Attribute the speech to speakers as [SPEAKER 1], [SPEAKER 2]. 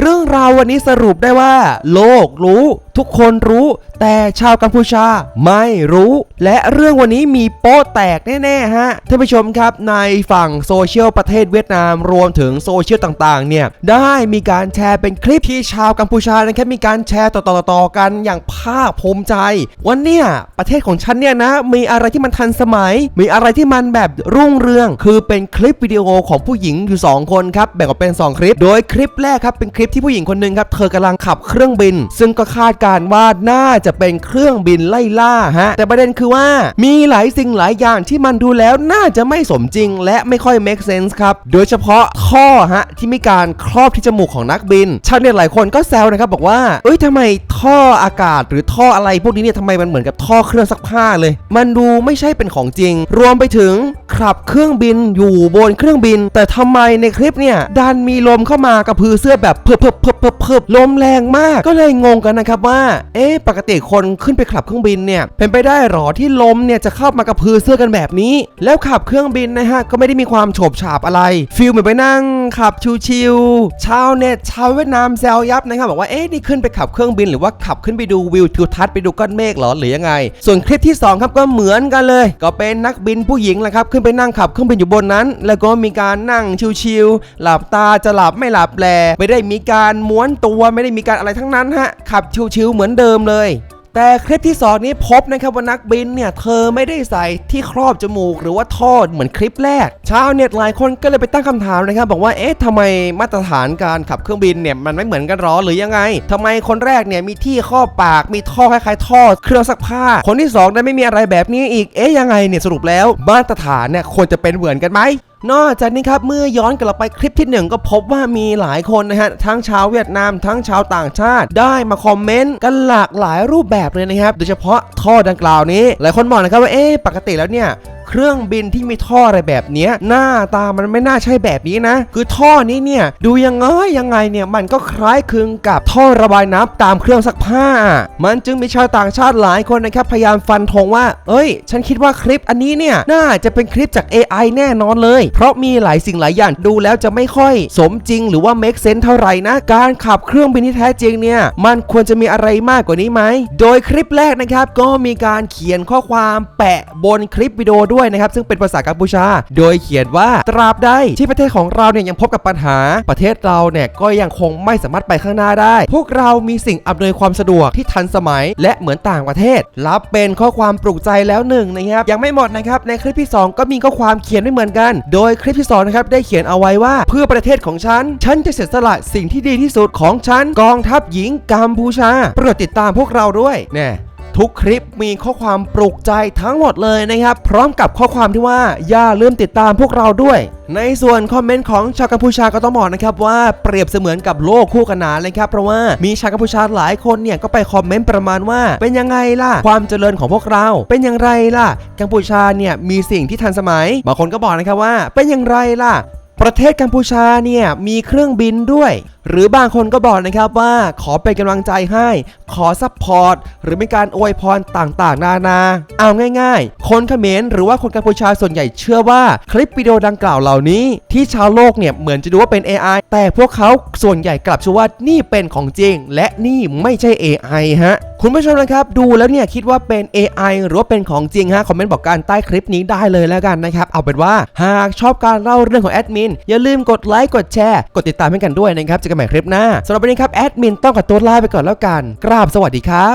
[SPEAKER 1] เรื่องราววันนี้สรุปได้ว่า โลกรู้ ทุกคนรู้ แต่ชาวกัมพูชาไม่รู้ และเรื่องวันนี้มีโป๊ะแตกแน่ๆฮะท่านผู้ชมครับในฝั่งโซเชียลประเทศเวียดนามรวมถึงโซเชียลต่างๆเนี่ยได้มีการแชร์เป็นคลิปที่ชาวกัมพูชานะครับมีการแชร์ต่อๆกันอย่างภาคภูมิใจ วันเนี่ยประเทศของฉันเนี่ยนะมีอะไรที่มันทันสมัย มีอะไรที่มันแบบรุ่งเรือง คือเป็นคลิปวิดีโอของผู้หญิงอยู่ 2 คนครับแบ่งออกเป็น 2 คลิป โดยคลิปแรกครับเป็นคลิปที่ผู้หญิงคนหนึ่งครับ เธอกำลังขับเครื่องบิน ซึ่งก็คาดการว่าน่าจะเป็นเครื่องบินไล่ล่าฮะ แต่ประเด็นคือว่ามีหลายสิ่งหลายอย่างที่มันดูแล้วน่าจะไม่สมจริง และไม่ค่อย make sense ครับ โดยเฉพาะท่อฮะที่มีการครอบที่จมูกของนักบินชาวเน็ตหลายคนก็แซวนะครับบอกว่าเอ้ยทำไม ท่ออากาศหรือท่ออะไรพวกนี้เนี่ยทำไมมันเหมือนกับท่อเครื่องซักผ้าเลย มันดูไม่ใช่เป็นของจริง รวมไปถึงขับเครื่องบินอยู่บนเครื่องบิน แต่ทำไมในคลิปเนี่ยดันมีลมเข้ามากระพือเสื้อแบบเพิบเพิบเพิบเพิบเพิบลมแรงมากก็เลยงงกันนะครับว่า เอ๊ะปกติคนขึ้นไปขับเครื่องบินเนี่ยเป็นไปได้หรอที่ลมเนี่ยจะเข้ามากระพือเสื้อกันแบบนี้ แล้วขับเครื่องบินนะฮะก็ไม่ได้มีความโฉบฉาบอะไรฟิลเหมือนไปนั่งขับชิวๆชาวเน็ตชาวเวียดนามแซวยับนะครับบอกว่าเอ๊ะนี่ขึ้นไปขับเครื่องบินหรือว่าขับขึ้นไปดูวิวทิวทัศน์ไปดูก้อนเมฆหรอหรือยังไง ส่วนคลิปที่สองครับก็เหมือนกันเลย ก็เป็นนักบินผู้หญิงแหละครับขึ้นไปนั่งขับเครื่องบินอยู่บนนั้น แล้วก็มีการนั่งชิวๆหลับตาจะหลับไม่หลับแลไม่ได้มีการม้วนตัวไม่ได้มีการอะไรทั้งนั้นฮะขับชิวๆเหมือนเดิมเลย แต่คลิปที่สองนี้พบนะครับว่านักบินเนี่ยเธอไม่ได้ใส่ที่ครอบจมูกหรือว่าท่อเหมือนคลิปแรก ชาวเน็ตหลายคนก็เลยไปตั้งคำถามนะครับบอกว่าเอ๊ะทำไมมาตรฐานการขับเครื่องบินเนี่ยมันไม่เหมือนกันหรอหรือยังไงทำไมคนแรกเนี่ยมีที่ครอบปากมีท่อคล้ายๆท่อเครื่องซักผ้า คนที่สองได้ไม่มีอะไรแบบนี้อีกเอ๊ะยังไงเนี่ยสรุปแล้วมาตรฐานเนี่ยควรจะเป็นเหมือนกันไหม นอกจากนี้ครับเมื่อย้อนกลับไปคลิปที่หนึ่งก็พบว่ามีหลายคนนะฮะทั้งชาวเวียดนามทั้งชาวต่างชาติ ได้มาคอมเมนต์กันหลากหลายรูปแบบเลยนะครับโดยเฉพาะท่อดังกล่าวนี้ หลายคนบอกนะครับว่าเอ๊ะปกติแล้วเนี่ย เครื่องบินที่มีท่ออะไรแบบนี้หน้าตามันไม่น่าใช่แบบนี้นะ คือท่อนี้เนี่ยดูยังไงยังไงเนี่ยมันก็คล้ายคลึงกับท่อระบายน้ำตามเครื่องซักผ้า มันจึงมีชาวต่างชาติหลายคนนะครับพยายามฟันธงว่า เอ้ย ฉันคิดว่าคลิปอันนี้เนี่ยน่าจะเป็นคลิปจาก AI แน่นอนเลย เพราะมีหลายสิ่งหลายอย่างดูแล้วจะไม่ค่อย สมจริงหรือว่า make sense เท่าไหร่นะ การขับเครื่องบินที่แท้จริงเนี่ยมันควรจะมีอะไรมากกว่านี้ไหม โดยคลิปแรกนะครับก็มีการเขียนข้อความแปะบนคลิปวิดีโอด้วย้วยนะครับซึ่งเป็นภาษากัมพูชา โดยเขียนว่าตราบใดที่ประเทศของเราเนี่ยยังพบกับปัญหา ประเทศเราเนี่ยก็ยังคงไม่สามารถไปข้างหน้าได้ พวกเรามีสิ่งอำนวยความสะดวกที่ทันสมัย และเหมือนต่างประเทศ รับเป็นข้อความปลุกใจแล้วหนึ่งนะครับยังไม่หมดนะครับในคลิปที่สองก็มีข้อความเขียนไม่เหมือนกัน โดยคลิปที่สองนะครับได้เขียนเอาไว้ว่า เพื่อประเทศของฉัน ฉันจะเสียสละสิ่งที่ดีที่สุดของฉันกองทัพหญิงกัมพูชาโปรดติดตามพวกเราด้วยแน่ ทุกคลิปมีข้อความปลุกใจทั้งหมดเลยนะครับ พร้อมกับข้อความที่ว่าอย่าลืมติดตามพวกเราด้วย ในส่วนคอมเมนต์ของชาวกัมพูชาก็ต้องบอกนะครับว่าเปรียบเสมือนกับโลกคู่ขนานเลยครับเพราะว่ามีชาวกัมพูชาหลายคนเนี่ยก็ไปคอมเมนต์ประมาณว่า เป็นยังไงล่ะ ความเจริญของพวกเรา เป็นอย่างไรล่ะกัมพูชาเนี่ยมีสิ่งที่ทันสมัยบางคนก็บอกนะครับว่า เป็นอย่างไรล่ะ ประเทศกัมพูชาเนี่ยมีเครื่องบินด้วย หรือบางคนก็บอกนะครับว่าขอเป็นกำลังใจให้ ขอซัพพอร์ตหรือมีการอวยพรต่างๆ นานา เอาง่ายๆ คนเขมรหรือว่าคนกัมพูชาส่วนใหญ่เชื่อว่าคลิปวิดีโอดังกล่าวเหล่านี้ ที่ชาวโลกเนี่ยเหมือนจะดูว่าเป็น AI แต่พวกเขาส่วนใหญ่กลับเชื่อว่านี่เป็นของจริง และนี่ไม่ใช่ AI ฮะ คุณผู้ชมนะครับ ดูแล้วเนี่ยคิดว่าเป็น AI หรือว่าเป็นของจริงฮะคอมเมนต์บอกกันใต้คลิปนี้ได้เลยแล้วกันนะครับ เอาเป็นว่าหากชอบการเล่าเรื่องของแอดมินอย่าลืมกดไลค์กดแชร์ กดติดตามให้กันด้วยนะครับเจอกันใหม่คลิปหน้าสำหรับวันนี้ครับแอดมินต้องขอตัวลาไปก่อนแล้วกันกราบสวัสดีครับ